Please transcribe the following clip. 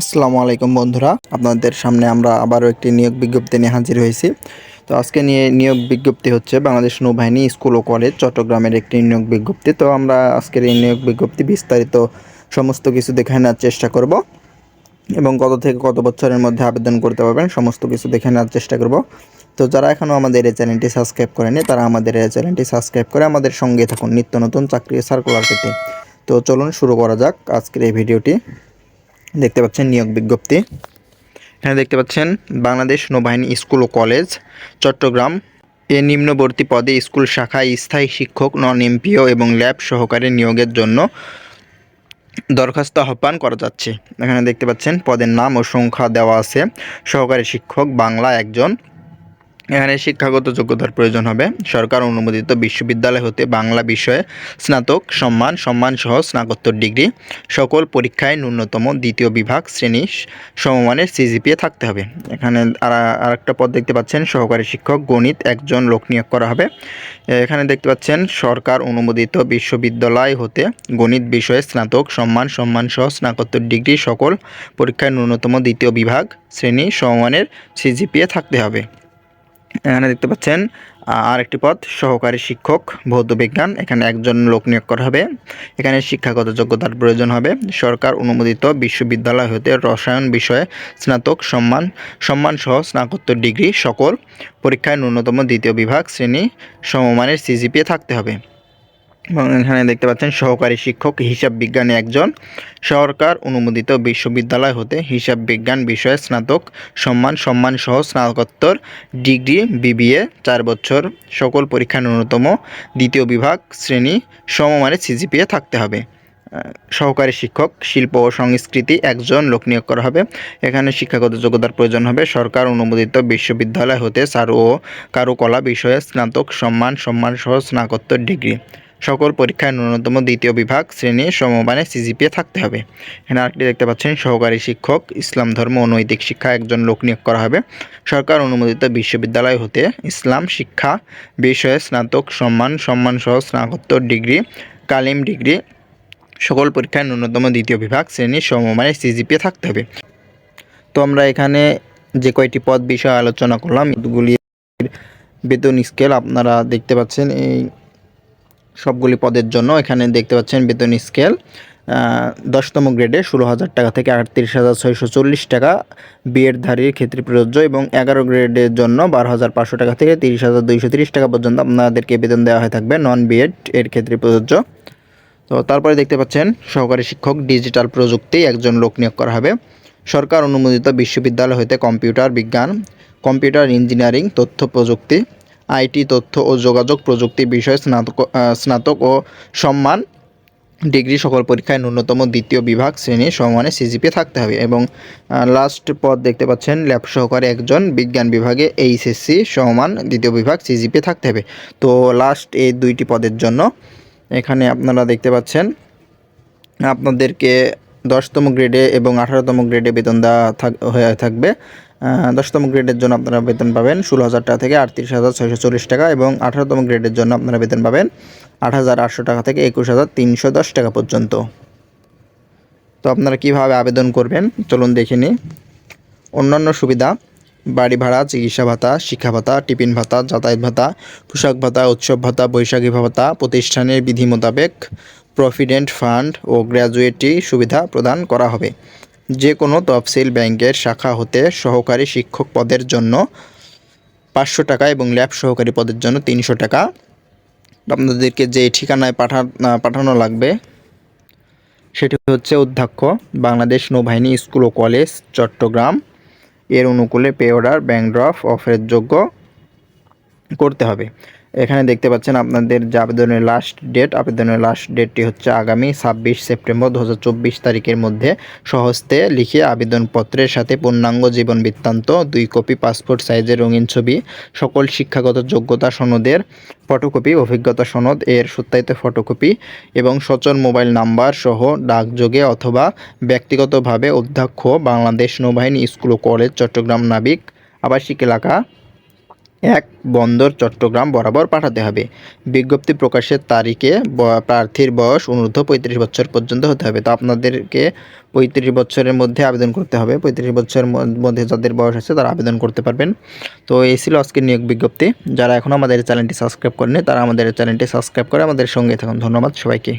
আসসালামু আলাইকুম বন্ধুরা। আপনাদের সামনে আমরা আবারও একটি নিয়োগ বিজ্ঞপ্তি নিয়ে হাজির হয়েছি। তো আজকে নিয়ে নিয়োগ বিজ্ঞপ্তি হচ্ছে বাংলাদেশ নৌবাহিনী স্কুল ও কলেজ চট্টগ্রামের একটি নিয়োগ বিজ্ঞপ্তি। তো আমরা আজকের এই নিয়োগ বিজ্ঞপ্তি বিস্তারিত সমস্ত কিছু দেখে নেওয়ার চেষ্টা করব এবং কত থেকে কত বছরের মধ্যে আবেদন করতে পারবেন সমস্ত কিছু দেখে নেওয়ার চেষ্টা করব। তো যারা এখনও আমাদের এই চ্যানেলটি সাবস্ক্রাইব করেনি তারা আমাদের এই চ্যানেলটি সাবস্ক্রাইব করে আমাদের সঙ্গে থাকুন। নিত্য নতুন চাকরি সার্কুলার পেতে। তো চলুন শুরু করা যাক আজকের এই ভিডিওটি। দেখতে পাচ্ছেন নিয়োগ বিজ্ঞপ্তি। এখানে দেখতে পাচ্ছেন বাংলাদেশ নৌবাহিনী স্কুল ও কলেজ, চট্টগ্রাম। এ নিম্নবর্তী পদে স্কুল শাখায় স্থায়ী শিক্ষক, নন এমপিও এবং ল্যাব সহকারে নিয়োগের জন্য দরখাস্ত আহ্বান করা যাচ্ছে। এখানে দেখতে পাচ্ছেন পদের নাম ও সংখ্যা দেওয়া আছে। সহকারী শিক্ষক বাংলা একজন। এখানে শিক্ষাগত যোগ্যতার প্রয়োজন হবে। সরকার অনুমোদিত বিশ্ববিদ্যালয় হতে বাংলা বিষয়ে স্নাতক, সম্মান সম্মান সহ স্নাতকোত্তর ডিগ্রি। সকল পরীক্ষায় ন্যূনতম দ্বিতীয় বিভাগ শ্রেণি সমমানের সিজিপিএ থাকতে হবে। এখানে আর, আরেকটা পদ দেখতে পাচ্ছেন, সহকারী শিক্ষক, গণিত একজন লোক নিয়োগ করা হবে। এখানে দেখতে পাচ্ছেন, সরকার অনুমোদিত বিশ্ববিদ্যালয় হতে গণিত বিষয়ে স্নাতক, সম্মান সম্মান সহ স্নাতকোত্তর ডিগ্রি সকল পরীক্ষায় ন্যূনতম দ্বিতীয় বিভাগ শ্রেণি সমমানের সিজিপিএ থাকতে হবে। এখানে দেখতে পাচ্ছেন আর একটি পদ সহকারী শিক্ষক, ভৌত বিজ্ঞান, এখানে একজন লোক নিয়োগ করা হবে। এখানে শিক্ষাগত যোগ্যতার প্রয়োজন হবে। সরকার অনুমোদিত বিশ্ববিদ্যালয় হতে রসায়ন বিষয়ে স্নাতক সম্মান সম্মান সহ স্নাতকোত্তর ডিগ্রি, সকল পরীক্ষায় ন্যূনতম দ্বিতীয় বিভাগ, শ্রেণি, সমমানের সিজিপিএ থাকতে হবে। এবং এখানে দেখতে পাচ্ছেন সহকারী শিক্ষক, হিসাব বিজ্ঞানী একজন। সরকার অনুমোদিত বিশ্ববিদ্যালয় হতে হিসাব বিজ্ঞান বিষয়ে স্নাতক সম্মান সম্মান সহ স্নাতকোত্তর ডিগ্রি, বিবিএ, চার বছর। সকল পরীক্ষা ন্যূনতম দ্বিতীয় বিভাগ শ্রেণি সমমানের সিজিপিএ থাকতে হবে। সহকারী শিক্ষক, শিল্প ও সংস্কৃতি একজন লোক নিয়োগ করা হবে। এখানে শিক্ষাগত যোগ্যতার প্রয়োজন হবে। সরকার অনুমোদিত বিশ্ববিদ্যালয় হতে চারু ও কারুকলা বিষয়ে স্নাতক সম্মান সম্মান সহ স্নাতকোত্তর ডিগ্রি। সকল পরীক্ষায় ন্যূনতম দ্বিতীয় বিভাগ, শ্রেণি, সমমানে সিজিপিএ থাকতে হবে। এখানে আরেকটি দেখতে পাচ্ছেন, সহকারী শিক্ষক, ইসলাম ধর্ম ও নৈতিক শিক্ষা একজন লোক নিয়োগ করা হবে। সরকার অনুমোদিত বিশ্ববিদ্যালয় হতে ইসলাম শিক্ষা বিষয়ে স্নাতক, সম্মান সম্মান সহ স্নাতকোত্তর ডিগ্রি, কালিম ডিগ্রি, সকল পরীক্ষায় ন্যূনতম দ্বিতীয় বিভাগ, শ্রেণি, সমমানে সিজিপিএ থাকতে হবে। তো আমরা এখানে যে কয়টি পদ বিষয়ে আলোচনা করলাম এগুলি বেতন স্কেল আপনারা দেখতে পাচ্ছেন, এই সবগুলি পদের জন্য এখানে দেখতে পাচ্ছেন বেতন স্কেল দশতম গ্রেডে ষোলো হাজার টাকা থেকে আটত্রিশ হাজার ছয়শো চল্লিশ টাকা বিএড ধারীর ক্ষেত্রে প্রযোজ্য এবং এগারো গ্রেডের জন্য বারো হাজার পাঁচশো টাকা থেকে তিরিশ হাজার দুইশো তিরিশ টাকা পর্যন্ত আপনাদেরকে বেতন দেওয়া হয়ে থাকবে নন বিএড এর ক্ষেত্রে প্রযোজ্য। তো তারপরে দেখতে পাচ্ছেন সহকারী শিক্ষক ডিজিটাল প্রযুক্তি একজন লোক নিয়োগ করা হবে। সরকার অনুমোদিত বিশ্ববিদ্যালয় হইতে কম্পিউটার বিজ্ঞান, কম্পিউটার ইঞ্জিনিয়ারিং, তথ্য প্রযুক্তি আইটি তথ্য ও যোগাযোগ প্রযুক্তি বিষয়ে স্নাতক স্নাতক ও সম্মান ডিগ্রি সকল পরীক্ষায় ন্যূনতম দ্বিতীয় বিভাগ শ্রেণি সমানে সিজিপি থাকতে হবে এবং লাস্ট পদ দেখতে পাচ্ছেন ল্যাব সহকারে একজন বিজ্ঞান বিভাগে এইচএসসি সমান দ্বিতীয় বিভাগ সিজিপি থাকতে হবে। তো লাস্ট এই দুইটি পদের জন্য এখানে আপনারা দেখতে পাচ্ছেন, আপনাদেরকে দশতম গ্রেডে এবং আঠারোতম গ্রেডে বেতন দেওয়া থাক, হয়ে থাকবে। দশতম গ্রেডের জন্য আপনারা বেতন পাবেন ষোলো হাজার টাকা থেকে আটত্রিশ হাজার ছয়শো চল্লিশ টাকা এবং আঠারোতম গ্রেডের জন্য আপনারা বেতন পাবেন আট হাজার আটশো টাকা থেকে একুশ হাজার তিনশো দশ টাকা পর্যন্ত। তো আপনারা কীভাবে আবেদন করবেন? চলুন দেখে নিই। অন্যান্য সুবিধা, বাড়ি ভাড়া, চিকিৎসা ভাতা, শিক্ষা ভাতা, টিফিন ভাতা, যাতায়াত ভাতা, পোশাক ভাতা, উৎসব ভাতা, বৈশাখী ভাতা, প্রতিষ্ঠানের বিধি মোতাবেক প্রভিডেন্ট ফান্ড ও গ্র্যাজুয়েটি সুবিধা প্রদান করা হবে। যে কোনো তফসিল ব্যাংকের শাখা হতে সহকারী শিক্ষক পদের জন্য পাঁচশো টাকা এবং ল্যাব সহকারী পদের জন্য তিনশো টাকা। আপনাদেরকে যে ঠিকানায় পাঠা, পাঠানো লাগবে, সেটি হচ্ছে অধ্যক্ষ, বাংলাদেশ নৌবাহিনী স্কুল ও কলেজ, চট্টগ্রাম। এর অনুকূলে পে অর্ডার, ব্যাংক ড্রফ অফের যোগ্য করতে হবে। এখানে দেখতে পাচ্ছেন আপনাদের যে আবেদনের লাস্ট ডেট আবেদনের লাস্ট ডেটটি হচ্ছে আগামী ছাব্বিশ সেপ্টেম্বর দু হাজার চব্বিশ তারিখের মধ্যে সহস্তে লিখে আবেদনপত্রের সাথে পূর্ণাঙ্গ জীবন বৃত্তান্ত, দুই কপি পাসপোর্ট সাইজের রঙিন ছবি, সকল শিক্ষাগত যোগ্যতা সনদের ফটোকপি অভিজ্ঞতা সনদ, এর সত্যায়িত ফটোকপি এবং সচল মোবাইল নাম্বার সহ ডাকযোগে অথবা ব্যক্তিগতভাবে অধ্যক্ষ, বাংলাদেশ নৌবাহিনী স্কুল ও কলেজ, চট্টগ্রাম নাবিক, আবাসিক এলাকা এক বন্দর চট্টগ্রাম বরাবর পাঠাতে হবে। বিজ্ঞপ্তি প্রকাশের তারিখে প্রার্থীর বয়স অনূর্ধ্ব পঁয়ত্রিশ বছর পর্যন্ত হতে হবে। তো আপনাদেরকে পঁয়ত্রিশ বছরের মধ্যে আবেদন করতে হবে। পঁয়ত্রিশ বছরের মধ্যে যাদের বয়স আছে তারা আবেদন করতে পারবেন। তো এই ছিল আজকের নিয়োগ বিজ্ঞপ্তি। যারা এখনও আমাদের চ্যানেলটি সাবস্ক্রাইব করেনি তারা আমাদের চ্যানেলটি সাবস্ক্রাইব করে আমাদের সঙ্গে থাকুন। ধন্যবাদ সবাইকে।